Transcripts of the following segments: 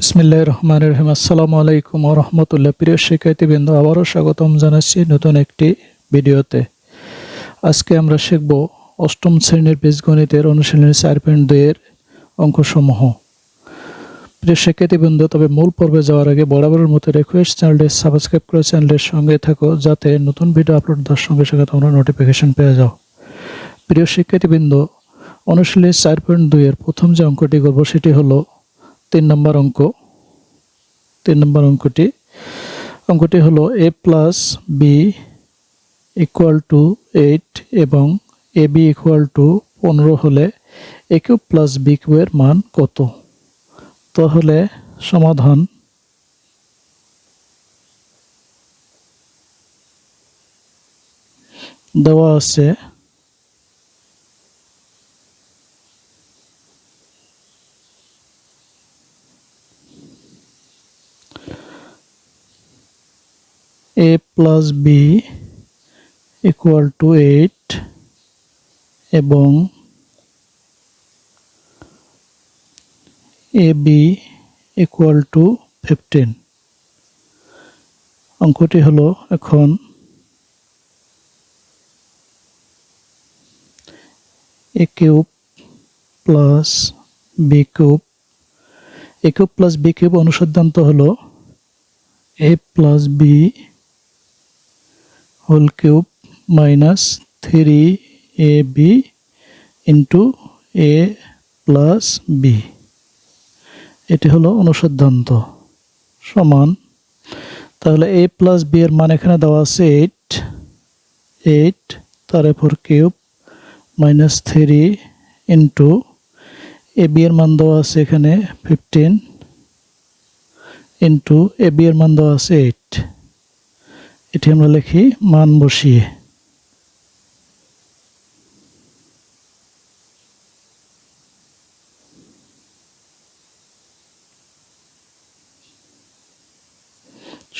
বিসমিল্লাহ রহমান রহিম। আসসালামু আলাইকুম ও রহমতুল্লাহ। প্রিয় শিক্ষার্থীবৃন্দ, আবারও স্বাগতম জানাচ্ছি নতুন একটি ভিডিওতে। আজকে আমরা শিখব অষ্টম শ্রেণির বীজগণিতের অনুশীলনী চার পয়েন্ট দুইয়ের অঙ্কসমূহ। প্রিয় শিক্ষার্থীবৃন্দ, তবে মূল পর্বে যাওয়ার আগে বরাবরের মতো রিকোয়েস্ট চ্যানেলটি সাবস্ক্রাইব করে চ্যানেলের সঙ্গে থাকো, যাতে নতুন ভিডিও আপলোড দেওয়ার সঙ্গে সঙ্গে তোমরা নোটিফিকেশন পেয়ে যাও। প্রিয় শিক্ষার্থীবৃন্দ, অনুশীলনী চার পয়েন্ট দুইয়ের প্রথম যে অঙ্কটি করব, সেটি হলো তিন নম্বর অঙ্ক, তিন নম্বর অঙ্কটি। অঙ্কটি হলো A plus B equal to eight এবং এ বি ইকুয়াল টু পনেরো হলে এ কিউব প্লাস বি কিউবের মান কত? তাহলে সমাধান দেওয়া আছে a plus B equal to eight এবং A B equal to fifteen অঙ্কটি হলো এখন A cube plus B cube A cube plus B cube অনুসিদ্ধান্ত হলো A plus B whole cube minus three A B into A plus B. এটি হলো অনুসিদ্ধান্ত সমান। তাহলে এ প্লাস বি এর মান এখানে দেওয়া আছে এইট। এইট তার এরপর cube minus three into A B এর মান দেওয়া আছে এখানে ফিফটিন ইন্টু এ বি এর মান দেওয়া আছে এইট। এটি আমরা লিখি মান বসিয়ে।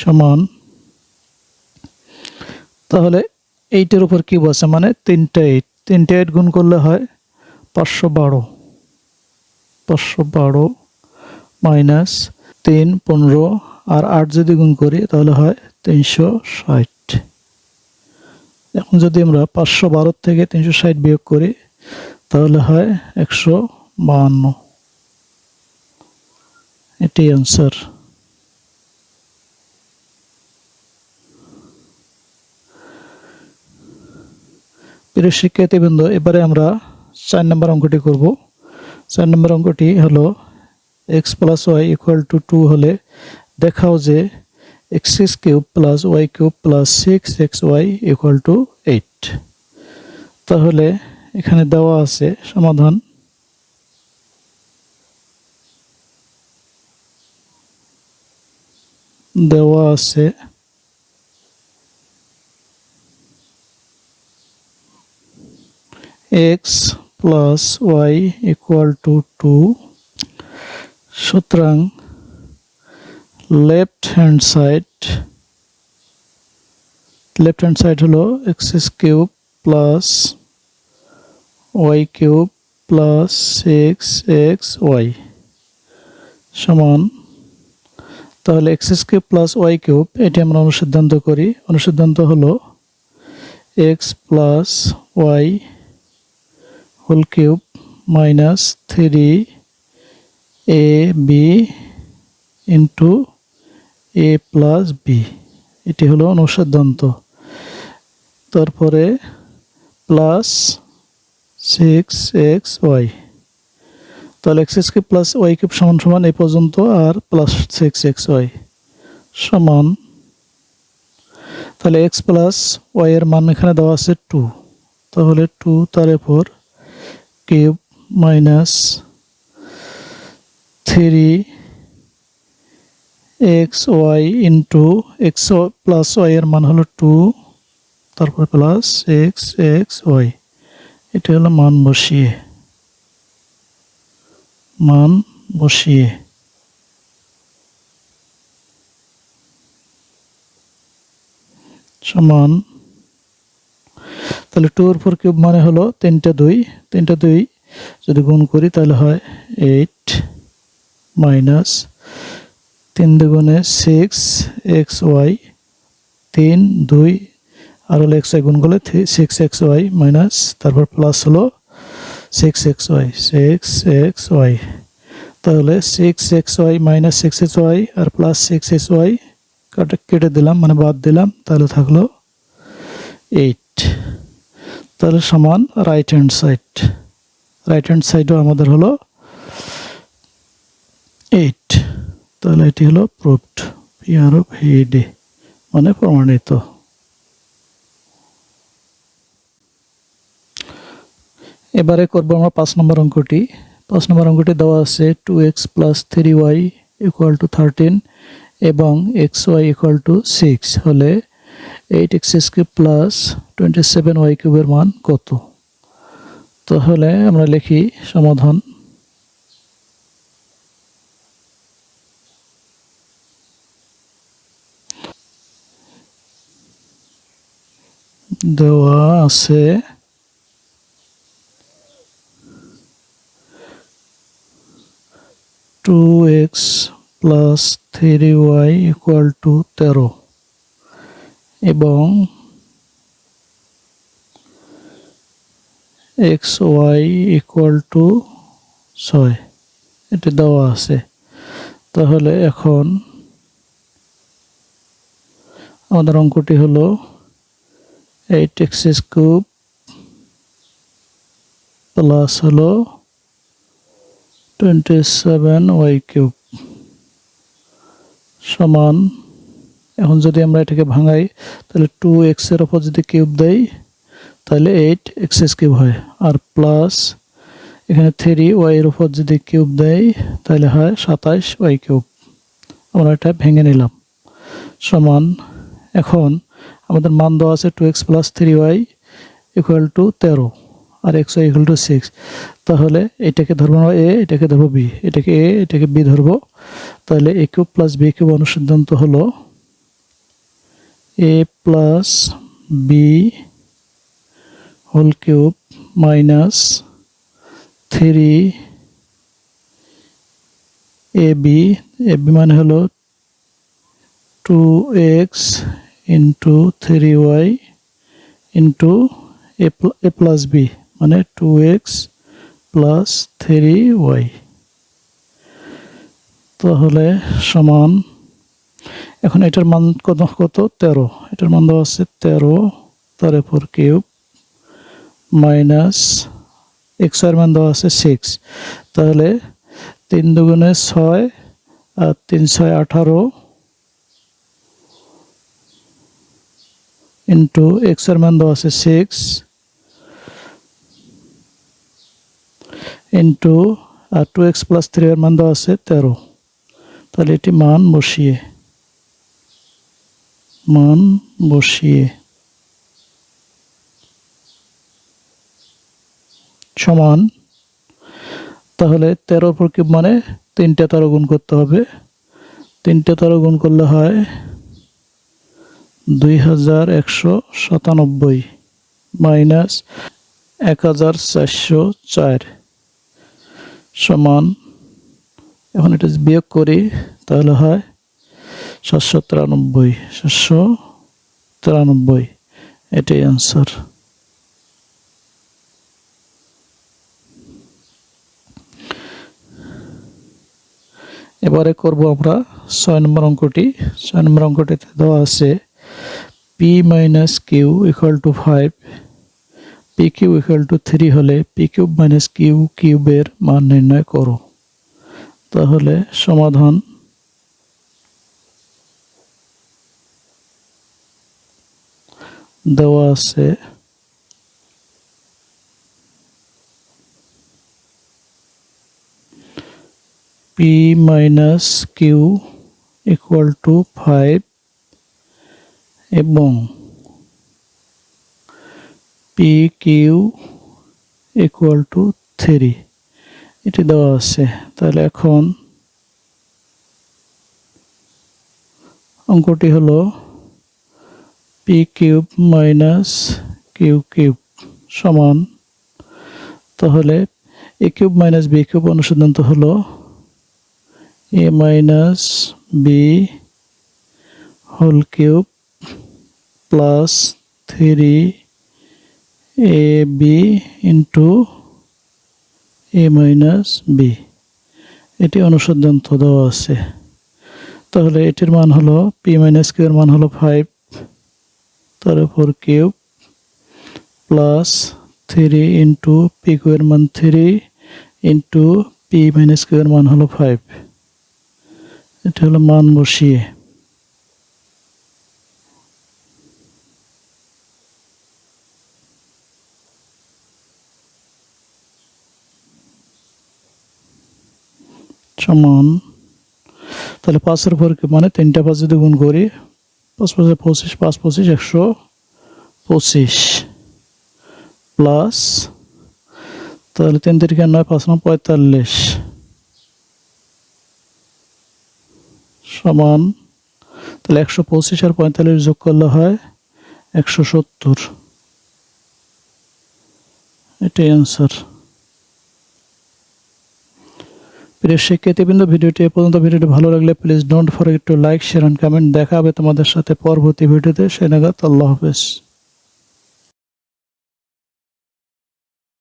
সমান। তাহলে এইটের উপর কি বসে মানে তিনটা এইট তিনটা এইট গুণ করলে হয় পাঁচশো বারো। পাঁচশো বারো মাইনাস তিন পনেরো আর আট যদি গুণ করি, তাহলে হয় তিনশো ষাট। এখন যদি আমরা পাঁচশো বারো থেকে তিনশো ষাট বিয়োগ করি, তাহলে হয় একশো বাহান্ন। এটি অ্যান্সার প্রিয় শিক্ষার্থীবৃন্দ, এবারে আমরা চার নম্বর অঙ্কটি করব। চার নম্বর অঙ্কটি হলো X plus Y equal to two হলে দেখাও যে X six cube plus Y cube plus six X Y equal to eight. তাহলে এখানে দেওয়া আছে সমাধান। দেওয়া আছে X plus Y equal to two. সুতরাং left hand side, left hand side হলো X cube plus Y cube plus six X, Y সমান। তাহলে X cube plus Y cube, এটি আমরা অনুসিদ্ধান্ত করি। অনুসিদ্ধান্ত হলো X plus Y whole cube minus three A B into A plus B এটি হলো অনুসিদ্ধান্ত তারপরে প্লাস সিক্স এক্স ওয়াই তাহলে X cube plus Y cube সমান সমান এই পর্যন্ত আর প্লাস সিক্স এক্স ওয়াই সমান। তাহলে এক্স প্লাস ওয়াই এর মান এখানে দেওয়া আছে টু তাহলে টু তার এরপর cube minus three X Y into X plus Y এর মান হলো টু, তারপর প্লাস এক্স এক্স ওয়াই। এটা হলো মান বসিয়ে। মান বসিয়ে। সমান। তাহলে টুর ফোর কিউব মানে হলো তিনটা দুই। তিনটা দুই যদি গুণ করি তাহলে হয় এইট মাইনাস তিন দুগুণে সিক্স এক্স ওয়াই তিন, দুই, আর হলো এক্স ওয়াই গুণ করলে সিক্স এক্স ওয়াই মাইনাস তারপর প্লাস হলো six x y six x y তাহলে six x y minus six x y আর প্লাস সিক্স এক্স ওয়াই কাটে কেটে দিলাম মানে বাদ দিলাম, তাহলে থাকল এইট তাহলে সমান right hand side right hand সাইডও আমাদের হলো এইট তাহলে এটি হলো প্রুফড পিআর অফ ভিডি মানে প্রমাণিত। এবারে করব আমরা পাঁচ নম্বর অঙ্কটি। পাঁচ নম্বর অঙ্কটি দেওয়া আছে two x plus three y equal to thirteen এবং x y equal to six হলে eight x cube plus twenty seven y কিউবের মান কত? তাহলে আমরা লিখি সমাধান দেওয়া আছে। Two x plus three y equal to তেরো। এবং এক্স ওয়াই ইকুয়াল টু ছয়। এটি দেওয়া আছে। তাহলে এখন আমাদের অঙ্কটি হলো এইট এক্স কিউব প্লাস হলো টোয়েন্টি সেভেন ওয়াই কিউব সমান, এখন যদি আমরা এটাকে ভাঙাই, তাহলে টু এক্সের ওপর যদি কিউব দেই, তাহলে এইট এক্সেস কিউব হয়। আর প্লাস এখানে থ্রি ওয়াইয়ের উপর যদি কিউব দেয় তাহলে হয় সাতাইশ ওয়াই কিউব আমরা এটা ভেঙে নিলাম। সমান, এখন আমাদের মান দেওয়া আছে two x plus three y equal to তেরো আর x y equal to six তাহলে এটাকে ধরবো এ এটাকে ধরবো বি এটাকে এ এটাকে বি ধরবো। তাহলে a cube plus b cube অনুসিদ্ধান্ত হলো a plus b whole cube minus three a b a b মানে হলো two x into three y into a plus b মানে two x plus three y তাহলে সমান, এখন এটার মান কত কত? তেরো। এটার মান দেওয়া আছে তেরো তার উপর কিউব মাইনাস এক্স মান দেওয়া আছে সিক্স তাহলে তিন দুগুণে ছয় আর তিন ছয় আঠারো ইন্টু এক্সের মান দেওয়া আছে সিক্স ইন্টু আর টু এক্স প্লাস থ্রি এর মান দেওয়া আছে তেরো। তাহলে এটি মান বসিয়ে মান বসিয়ে সমান, তাহলে তেরো উপর কিউব মানে তিনটে তেরো গুণ করতে হবে। তিনটে তেরো গুণ করলে হয় দুই হাজার একশো সাতানব্বই মাইনাস এক হাজার চারশো চার সমান, এখন এটা বিয়োগ করি, তাহলে হয় সাতশো তিরানব্বই সাতশো তিরানব্বই। এটাই অ্যান্সার এবারে করব আমরা ছয় নম্বর অঙ্কটি। ছয় নম্বর অঙ্কটিতে দেওয়া আছে p minus q equal to five p q equal to three হলে পি কিউব মাইনাস কিউ কিউবের মান নির্ণয় করো। তাহলে সমাধান দেওয়া আছে। P minus q equal to five এবং p q equal to three এটি দেওয়া আছে। তাহলে এখন অঙ্কটি হলো p cube minus q cube সমান। তাহলে a cube minus b cube অনুসিদ্ধান্ত হলো a minus b whole cube plus three a b into a minus b এটি অনুসিদ্ধান্ত দেওয়া আছে। তাহলে এটির মান হলো পি মাইনাস কিউ এর মান হলো ফাইভ তার উপর cube plus three into p q এর মান three into p minus q এর মান হলো ফাইভ এটা হলো মান বসিয়ে। সমান। তাহলে পাঁচের উপর কি মানে তিনটা পাঁচ যদি গুণ করি, পাঁচ পাঁচে পঁচিশ, পাঁচ পঁচিশ, একশো পঁচিশ প্লাস তাহলে তিন তিরিকে নয়, পাঁচ নয়, পঁয়তাল্লিশ সমান। তাহলে একশো পঁচিশ আর পঁয়তাল্লিশ যোগ করলে হয় একশো সত্তর। এটাই অ্যান্সার প্রিয় শিক্ষার্থীবৃন্দ, ভিডিওটি এ পর্যন্ত। ভিডিওটি ভালো লাগলে please don't forget to like share and comment দেখা হবে তোমাদের সাথে পরবর্তী ভিডিওতে। সে নাগাদ আল্লাহ হাফেজ।